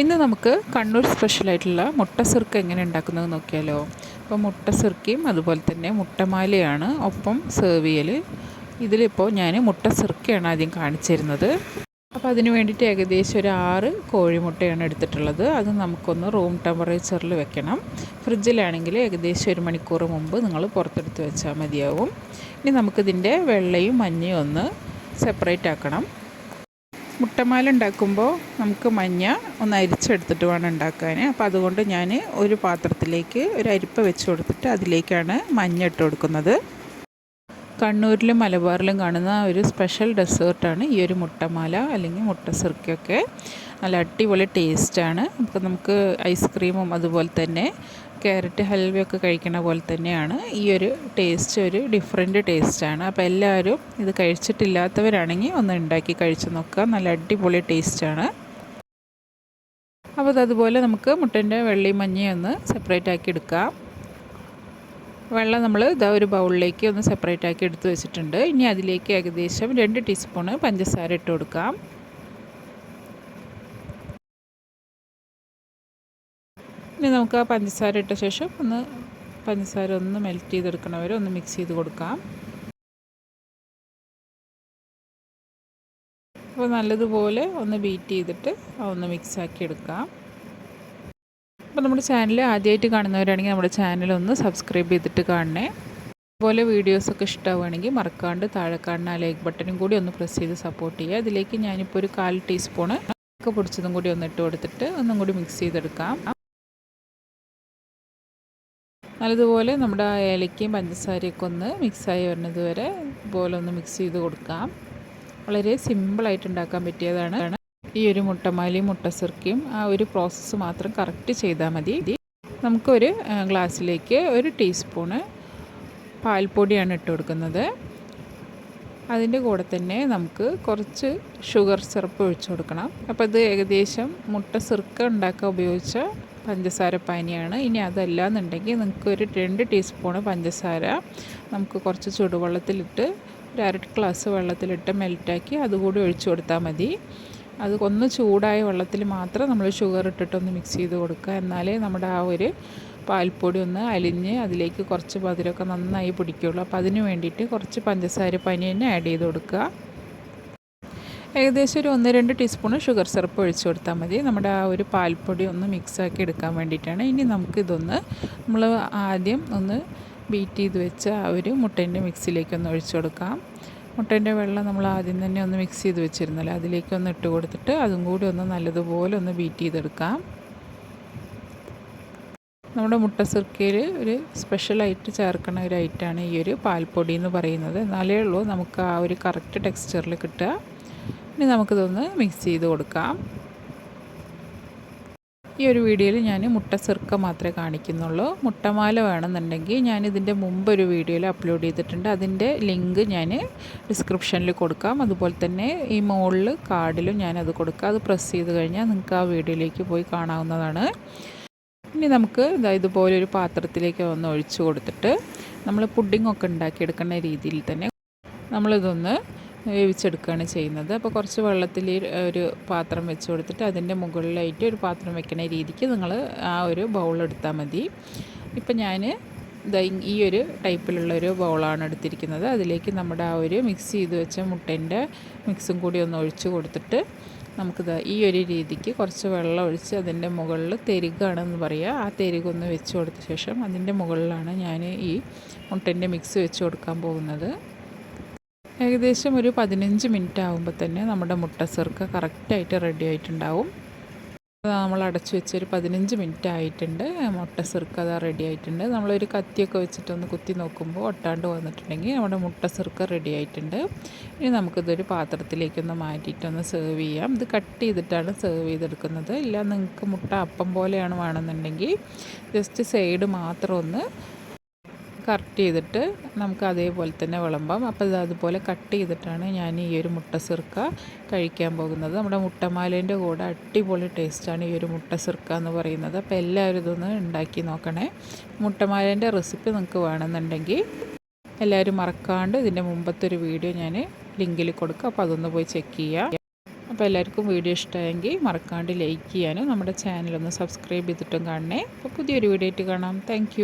ഇന്ന് നമുക്ക് കണ്ണൂർ സ്പെഷ്യലായിട്ടുള്ള മുട്ട സുർക്ക എങ്ങനെ ഉണ്ടാക്കുന്നത് നോക്കിയാലോ? അപ്പോൾ മുട്ട സിർക്കയും അതുപോലെ തന്നെ മുട്ടമാലയാണ് ഒപ്പം സെർവ് ചെയ്യൽ ഇതിലിപ്പോൾ ഞാൻ മുട്ട സിർക്കയാണ് ആദ്യം കാണിച്ചു തരുന്നത്. അപ്പോൾ അതിന് വേണ്ടിയിട്ട് ഏകദേശം ഒരു ആറ് കോഴിമുട്ടയാണ് എടുത്തിട്ടുള്ളത്. അത് നമുക്കൊന്ന് റൂം ടെമ്പറേച്ചറിൽ വെക്കണം. ഫ്രിഡ്ജിലാണെങ്കിൽ ഏകദേശം ഒരു മണിക്കൂർ മുമ്പ് നിങ്ങൾ പുറത്തെടുത്ത് വെച്ചാൽ മതിയാവും. ഇനി നമുക്കിതിന്റെ വെള്ളയും മഞ്ഞയും ഒന്ന് സെപ്പറേറ്റ് ആക്കണം. മുട്ടമാല ഉണ്ടാക്കുമ്പോൾ നമുക്ക് മഞ്ഞ ഒന്ന് അരിച്ചെടുത്തിട്ട് വേണം ഉണ്ടാക്കാൻ. അപ്പോൾ അതുകൊണ്ട് ഞാൻ ഒരു പാത്രത്തിലേക്ക് ഒരു അരിപ്പ വെച്ച് കൊടുത്തിട്ട് അതിലേക്കാണ് മഞ്ഞ ഇട്ട് കൊടുക്കുന്നത്. കണ്ണൂരിലും മലബാറിലും കാണുന്ന ഒരു സ്പെഷ്യൽ ഡെസേർട്ടാണ് ഈ ഒരു മുട്ടമാല അല്ലെങ്കിൽ മുട്ട സിർക്കൊക്കെ നല്ല അടിപൊളി ടേസ്റ്റാണ്. അപ്പോൾ നമുക്ക് ഐസ്ക്രീമും അതുപോലെ തന്നെ ക്യാരറ്റ് ഹൽവയൊക്കെ കഴിക്കണ പോലെ തന്നെയാണ്. ഈ ഒരു ടേസ്റ്റ് ഒരു ഡിഫറെന്റ് ടേസ്റ്റാണ്. അപ്പോൾ എല്ലാവരും ഇത് കഴിച്ചിട്ടില്ലാത്തവരാണെങ്കിൽ ഒന്ന് ഉണ്ടാക്കി കഴിച്ച് നോക്കുക. നല്ല അടിപൊളി ടേസ്റ്റാണ്. അപ്പോൾ അതുപോലെ നമുക്ക് മുട്ടന്റെ മഞ്ഞയും ഒന്ന് സെപ്പറേറ്റ് ആക്കി എടുക്കാം. വെള്ളം നമ്മൾ ഇതാ ഒരു ബൗളിലേക്ക് ഒന്ന് സെപ്പറേറ്റ് ആക്കി എടുത്ത് വെച്ചിട്ടുണ്ട്. ഇനി അതിലേക്ക് ഏകദേശം രണ്ട് ടീസ്പൂണ് പഞ്ചസാര ഇട്ട് കൊടുക്കാം. ഇനി നമുക്ക് ആ പഞ്ചസാര ഇട്ട ശേഷം ഒന്ന് പഞ്ചസാര ഒന്ന് മെൽറ്റ് ചെയ്തെടുക്കണം വരെ ഒന്ന് മിക്സ് ചെയ്ത് കൊടുക്കാം. അപ്പോൾ നല്ലതുപോലെ ഒന്ന് ബീറ്റ് ചെയ്തിട്ട് ഒന്ന് മിക്സ് ആക്കി എടുക്കാം. അപ്പോൾ നമ്മുടെ ചാനൽ ആദ്യമായിട്ട് കാണുന്നവരാണെങ്കിൽ നമ്മുടെ ചാനൽ ഒന്ന് സബ്സ്ക്രൈബ് ചെയ്തിട്ട് കാണണേ. അതുപോലെ വീഡിയോസൊക്കെ ഇഷ്ടമാവുകയാണെങ്കിൽ മറക്കാണ്ട് താഴെ കാണുന്ന ആ ലൈക്ക് ബട്ടനും കൂടി ഒന്ന് പ്രസ് ചെയ്ത് സപ്പോർട്ട് ചെയ്യുക. അതിലേക്ക് ഞാനിപ്പോൾ ഒരു കാൽ ടീസ്പൂണ് ഒക്കെ പൊടിച്ചതും കൂടി ഒന്ന് ഇട്ട് കൊടുത്തിട്ട് ഒന്നും കൂടി മിക്സ് ചെയ്തെടുക്കാം. നല്ലതുപോലെ നമ്മുടെ ആ ഏലക്കയും പഞ്ചസാരയൊക്കെ ഒന്ന് മിക്സായി വരുന്നത് വരെ ഇതുപോലെ ഒന്ന് മിക്സ് ചെയ്ത് കൊടുക്കാം. വളരെ സിമ്പിളായിട്ട് ഉണ്ടാക്കാൻ പറ്റിയതാണ്. ഈ ഒരു മുട്ടമാലിയും മുട്ടസിർക്കയും ആ ഒരു പ്രോസസ്സ് മാത്രം കറക്റ്റ് ചെയ്താൽ മതി. നമുക്കൊരു ഗ്ലാസ്സിലേക്ക് ഒരു ടീസ്പൂണ് പാൽപ്പൊടിയാണ് ഇട്ട് കൊടുക്കുന്നത്. അതിന്റെ കൂടെ തന്നെ നമുക്ക് കുറച്ച് ഷുഗർ സിറപ്പ് ഒഴിച്ചു കൊടുക്കണം. അപ്പോൾ ഇത് ഏകദേശം മുട്ട സിർക്ക ഉണ്ടാക്കാൻ ഉപയോഗിച്ച പഞ്ചസാര പാനിയാണ്. ഇനി അതല്ല എന്നുണ്ടെങ്കിൽ നിങ്ങൾക്ക് ഒരു രണ്ട് ടീസ്പൂണ് പഞ്ചസാര നമുക്ക് കുറച്ച് ചൂടുവെള്ളത്തിലിട്ട് ഒരു അര ഗ്ലാസ് വെള്ളത്തിലിട്ട് മെൽറ്റാക്കി അതുകൂടി ഒഴിച്ചു കൊടുത്താൽ മതി. അത് ഒന്ന് ചൂടായ വെള്ളത്തിൽ മാത്രം നമ്മൾ ഷുഗർ ഇട്ടിട്ടൊന്ന് മിക്സ് ചെയ്ത് കൊടുക്കുക. എന്നാലേ നമ്മുടെ ആ ഒരു പാൽപ്പൊടി ഒന്ന് അലിഞ്ഞ് അതിലേക്ക് കുറച്ച് മധുരമൊക്കെ നന്നായി പിടിക്കുകയുള്ളൂ. അപ്പോൾ അതിന് വേണ്ടിയിട്ട് കുറച്ച് പഞ്ചസാര പനി തന്നെ ആഡ് ചെയ്ത് കൊടുക്കുക. ഏകദേശം ഒരു ഒന്ന് രണ്ട് ടീസ്പൂൺ ഷുഗർ സിറപ്പ് ഒഴിച്ച് കൊടുത്താൽ മതി. നമ്മുടെ ആ ഒരു പാൽപ്പൊടി ഒന്ന് മിക്സാക്കി എടുക്കാൻ വേണ്ടിയിട്ടാണ്. ഇനി നമുക്കിതൊന്ന് നമ്മൾ ആദ്യം ഒന്ന് ബീറ്റ് ചെയ്ത് വെച്ച ആ ഒരു മുട്ടേന്റെ മിക്സിലേക്കൊന്ന് ഒഴിച്ചു കൊടുക്കാം. മുട്ടേന്റെ വെള്ളം നമ്മൾ ആദ്യം തന്നെ ഒന്ന് മിക്സ് ചെയ്ത് വെച്ചിരുന്നല്ലോ. അതിലേക്ക് ഒന്ന് ഇട്ട് കൊടുത്തിട്ട് അതും കൂടി ഒന്ന് നല്ലതുപോലെ ഒന്ന് ബീറ്റ് ചെയ്തെടുക്കാം. നമ്മുടെ മുട്ട സിർക്കയിൽ ഒരു സ്പെഷ്യലായിട്ട് ചേർക്കുന്ന ഒരു ഐറ്റമാണ് ഈ ഒരു പാൽപ്പൊടി എന്ന് പറയുന്നത്. എന്നാലേ ഉള്ളൂ നമുക്ക് ആ ഒരു കറക്റ്റ് ടെക്സ്ചറിൽ കിട്ടുക. ഇനി നമുക്കിതൊന്ന് മിക്സ് ചെയ്ത് കൊടുക്കാം. ഈ ഒരു വീഡിയോയിൽ ഞാൻ മുട്ട സിർക്ക മാത്രമേ കാണിക്കുന്നുള്ളൂ. മുട്ടമാല വേണമെന്നുണ്ടെങ്കിൽ ഞാൻ ഇതിന്റെ മുമ്പ് ഒരു വീഡിയോയിൽ അപ്ലോഡ് ചെയ്തിട്ടുണ്ട്. അതിന്റെ ലിങ്ക് ഞാൻ ഡിസ്ക്രിപ്ഷനിൽ കൊടുക്കാം. അതുപോലെ തന്നെ ഈ മുകളിൽ കാർഡിലും ഞാനത് കൊടുക്കാം. അത് പ്രസ് ചെയ്ത് കഴിഞ്ഞാൽ നിങ്ങൾക്ക് ആ വീഡിയോയിലേക്ക് പോയി കാണാവുന്നതാണ്. ഇനി നമുക്ക് ഇതുപോലെ ഒരു പാത്രത്തിലേക്ക് ഒന്ന് ഒഴിച്ചു കൊടുത്തിട്ട് നമ്മൾ പുഡിംഗ് പുഡിങ്ങൊക്കെ ഉണ്ടാക്കിയെടുക്കുന്ന രീതിയിൽ തന്നെ നമ്മളിതൊന്ന് വേവിച്ചെടുക്കുകയാണ് ചെയ്യുന്നത്. അപ്പോൾ കുറച്ച് വെള്ളത്തിൽ ഒരു പാത്രം വെച്ച് കൊടുത്തിട്ട് അതിന്റെ മുകളിലായിട്ട് ഒരു പാത്രം വെക്കുന്ന രീതിക്ക് നിങ്ങൾ ആ ഒരു ബൗൾ എടുത്താൽ മതി. ഇപ്പം ഞാൻ ഈ ഒരു ടൈപ്പിലുള്ള ഒരു ബൗളാണ് എടുത്തിരിക്കുന്നത്. അതിലേക്ക് നമ്മുടെ ആ ഒരു മിക്സ് ചെയ്ത് വെച്ച മുട്ടേന്റെ മിക്സും കൂടി ഒന്ന് ഒഴിച്ച് കൊടുത്തിട്ട് നമുക്കിത് ഈ ഒരു രീതിക്ക് കുറച്ച് വെള്ളം ഒഴിച്ച് അതിന്റെ മുകളിൽ തെരുകാണെന്ന് പറയുക. ആ തെരുകൊന്ന് വെച്ച് കൊടുത്ത ശേഷം അതിന്റെ മുകളിലാണ് ഞാൻ ഈ മുട്ടേന്റെ മിക്സ് വെച്ച് കൊടുക്കാൻ പോകുന്നത്. ഏകദേശം ഒരു പതിനഞ്ച് മിനിറ്റ് ആകുമ്പോൾ തന്നെ നമ്മുടെ മുട്ട ചെറുക്ക കറക്റ്റായിട്ട് റെഡി ആയിട്ടുണ്ടാവും. നമ്മൾ അടച്ചു വെച്ച് ഒരു പതിനഞ്ച് മിനിറ്റ് ആയിട്ടുണ്ട്. മുട്ട ചെറുക്ക അത് റെഡി ആയിട്ടുണ്ട്. നമ്മളൊരു കത്തിയൊക്കെ വെച്ചിട്ടൊന്ന് കുത്തി നോക്കുമ്പോൾ ഒട്ടാണ്ട് വന്നിട്ടുണ്ടെങ്കിൽ നമ്മുടെ മുട്ട ചെറുക്ക റെഡി ആയിട്ടുണ്ട്. ഇനി നമുക്കിതൊരു പാത്രത്തിലേക്കൊന്ന് മാറ്റിയിട്ടൊന്ന് സെർവ് ചെയ്യാം. ഇത് കട്ട് ചെയ്തിട്ടാണ് സെർവ് ചെയ്തെടുക്കുന്നത്. ഇല്ല നിങ്ങൾക്ക് മുട്ട അപ്പം പോലെയാണ് വേണമെന്നുണ്ടെങ്കിൽ ജസ്റ്റ് സൈഡ് മാത്രം ഒന്ന് കട്ട് ചെയ്തിട്ട് നമുക്ക് അതേപോലെ തന്നെ വിളമ്പാം. അപ്പോൾ ഇത് അതുപോലെ കട്ട് ചെയ്തിട്ടാണ് ഞാൻ ഈ ഒരു മുട്ട സിർക്ക കഴിക്കാൻ പോകുന്നത്. നമ്മുടെ മുട്ടമാലേന്റെ കൂടെ അടിപൊളി ടേസ്റ്റാണ് ഈ ഒരു മുട്ട സിർക്ക എന്ന് പറയുന്നത്. അപ്പോൾ എല്ലാവരും ഇതൊന്ന് ഉണ്ടാക്കി നോക്കണേ. മുട്ടമാലേന്റെ റെസിപ്പി നിങ്ങൾക്ക് വേണമെന്നുണ്ടെങ്കിൽ എല്ലാവരും മറക്കാണ്ട് ഇതിന്റെ മുമ്പത്തെ ഒരു വീഡിയോ ഞാൻ ലിങ്കിൽ കൊടുക്കുക അപ്പോൾ അതൊന്ന് പോയി ചെക്ക് ചെയ്യാം. അപ്പോൾ എല്ലാവർക്കും വീഡിയോ ഇഷ്ടമായെങ്കിൽ മറക്കാണ്ട് ലൈക്ക് ചെയ്യാനും നമ്മുടെ ചാനലൊന്ന് സബ്സ്ക്രൈബ് ചെയ്തിട്ടും കാണണേ. അപ്പോൾ പുതിയൊരു വീഡിയോ ആയിട്ട് കാണാം. താങ്ക്